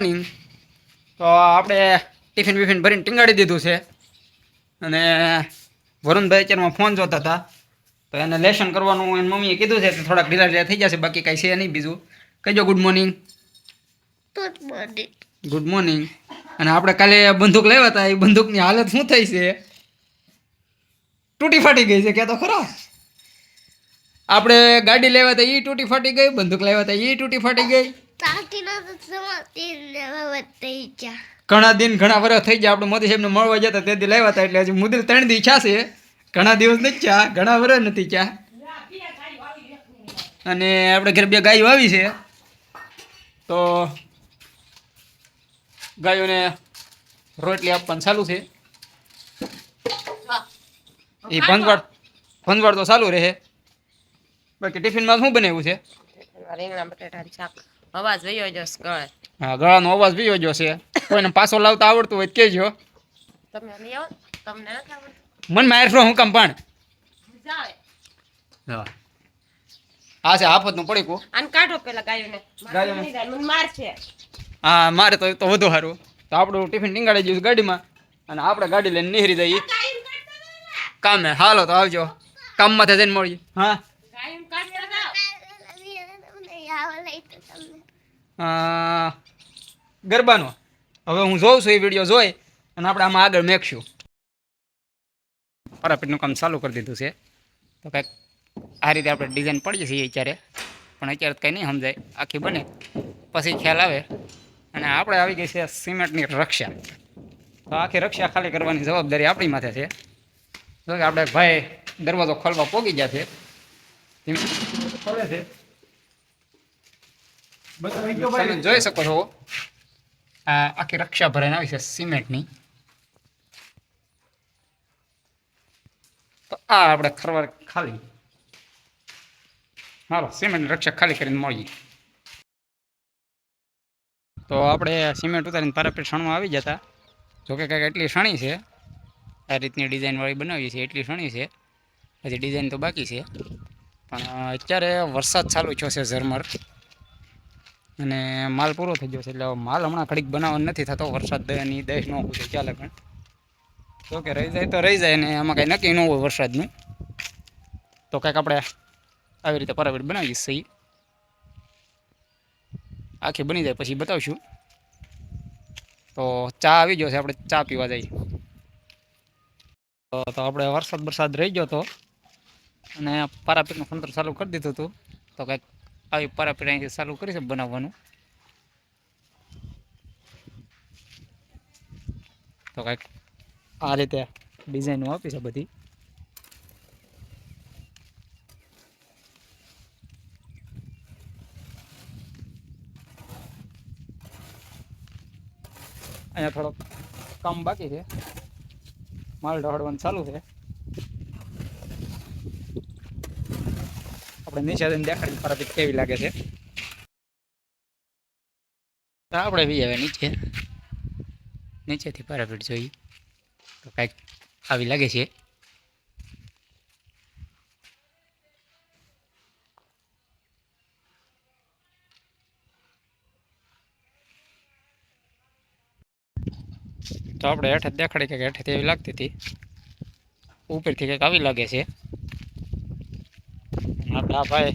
morning. તો આપણે tiffin બિફિન ભરીને ટીંગાડી દીધું છે. અને વરુણભાઈ અત્યારમાં ફોન જોતા હતા. તો એને લેસન કરવાનું એની મમ્મીએ કીધું છે કે થોડાક ઢીલા ઢીલા થઈ જશે બાકી કાંઈ છે નહીં બીજું. કહેજો good morning good morning good morning અને આપણે કાલે બંદૂક લાવ્યા હતા એ બંદૂકની હાલત શું થઈ છે? તૂટી ફાટી ગઈ છે કે તો ખરા? આપણે ગાડી લેવા હતા એ તૂટી ફાટી ગઈ બંદૂક લાવ્યા હતા એ તૂટી ફાટી ગઈ. તો ઘણા દિન ઘણા વર્ષ થઈ ગયા, આપણે મોદી સાહેબને મળવા જતા તેથી લાવ્યા હતા એટલે હજી મુદલ ત્રણ દી ઈચ્છા છે. ઘણા દિવસ નથી ચા ઘણા વર્ષ નથી ચા અને આપણે ઘરે બે ગાયો આવી છે. તો ગાયોને રોટલી આપવાનું ચાલુ છે. એ ભંગવાડ ભંગવાડ તો ચાલુ રહે. બાકી ટિફિનમાં શું બનાવ્યું છે? રીંગણા બટેટાનું શાક. અવાજ વયો જશે ગળે. હા ગળાનો અવાજ વયો જો છે. કોઈને પાછો લાવતા આવડતું હોય કેજો. કહેજો તમે લઈ આવો તમને નથી આવડતું? મન મારશો હું કામ પણ. હા. આ છે આફતનું પડીકું. આને કાઢો પેલા ગાયોને. ગાયોને. મારે જાય, હા મારે તો તો વધુ સારું. તો આપણું ટિફિન ટીંગાડી દઈશું ગાડીમાં અને આપણે ગાડી લઈને નીહરી જઈએ. કામે હાલો તો આવજો. કામમાંથી જઈને મળીએ. હા. ગરબાનો. હવે હું જોઉં છું એ વીડિયો જોઈ અને આપણે આમાં આગળ મેકશું. પરાપીટનું કામ ચાલુ કરી દીધું છે. તો કંઈક આ રીતે આપણે ડિઝાઇન પડીએ છીએ અત્યારે. પણ અત્યારે તો કંઈ નહીં સમજાય. આખી બને. પછી ખ્યાલ આવે. અને આપણે આવી ગઈ છે સિમેન્ટની રક્ષા. તો આખી રક્ષા ખાલી કરવાની જવાબદારી આપણી માથે છે. જો કે આપણે ભાઈ દરવાજો ખોલવા પોગી ગયા છે ખોલે છે. જોઈ શકો છો આ આખી રક્ષા ભરાઈને આવી છે સિમેન્ટની તો આ આપણે ખરવાર ખાલી હાલો સિમેન્ટની રક્ષા ખાલી કરીને મળીએ તો આપણે સિમેન્ટ ઉતારીને પારાપેટ શણમાં આવી જતા જોકે કંઈક એટલી સણી છે આ રીતની ડિઝાઇનવાળી બનાવી છે એટલી શણી છે હજી ડિઝાઇન તો બાકી છે પણ અત્યારે વરસાદ ચાલુ થયો છે ઝરમર અને માલ પૂરો થઈ ગયો છે એટલે માલ હમણાં ઘડીક બનાવવાનો નથી થતો. વરસાદ દયાની દેશ ન હોય ચાલે પણ. તો કે રહી જાય તો રહી જાય ને આમાં કાંઈ નક્કી ન હોય વરસાદનું. તો કંઈક આપણે આવી રીતે પરાવીટ બનાવીએ સહી આખી બની જાય પછી બતાવશું. તો ચા આવી ગયો છે, આપણે ચા પીવા જઈએ. તો આપણે વરસાદ વરસાદ રહી ગયો તો અને પારાપીટનું ખંતર ચાલુ કરી દીધું હતું. તો કંઈક આવી પરાપીટ અહીંથી ચાલુ કરી છે બનાવવાનું. તો કંઈક આ રીતે ડિઝાઇનો આપી છે બધી. અહીંયા થોડોક કામ બાકી છે. માલ ઢોળવાનું ચાલુ છે. આપણે નીચે જઈને દેખાડી પરાપીટ કેવી લાગે છે. તો આપણે બી હવે નીચે, નીચેથી પારાપીટ જોઈએ. તો કાંઈક આવી લાગે છે. તો આપણે હેઠે દેખાડી કે હેઠેથી એવી લાગતી હતી. ઉપરથી કંઈક આવી લાગે છે. આ ભાઈ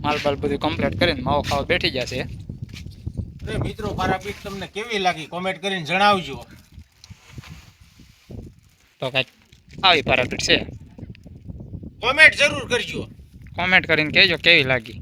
માલ બાલ બધું કમ્પ્લીટ કરીને માવો ખાવા બેઠી જશે અરે મિત્રો પારાપીઠ તમને કેવી લાગી? કોમેન્ટ કરીને જણાવજો. તો કાંઈક આવી પારાપીઠ છે. કોમેન્ટ જરૂર કરજો. કોમેન્ટ કરીને કહેજો કેવી લાગી.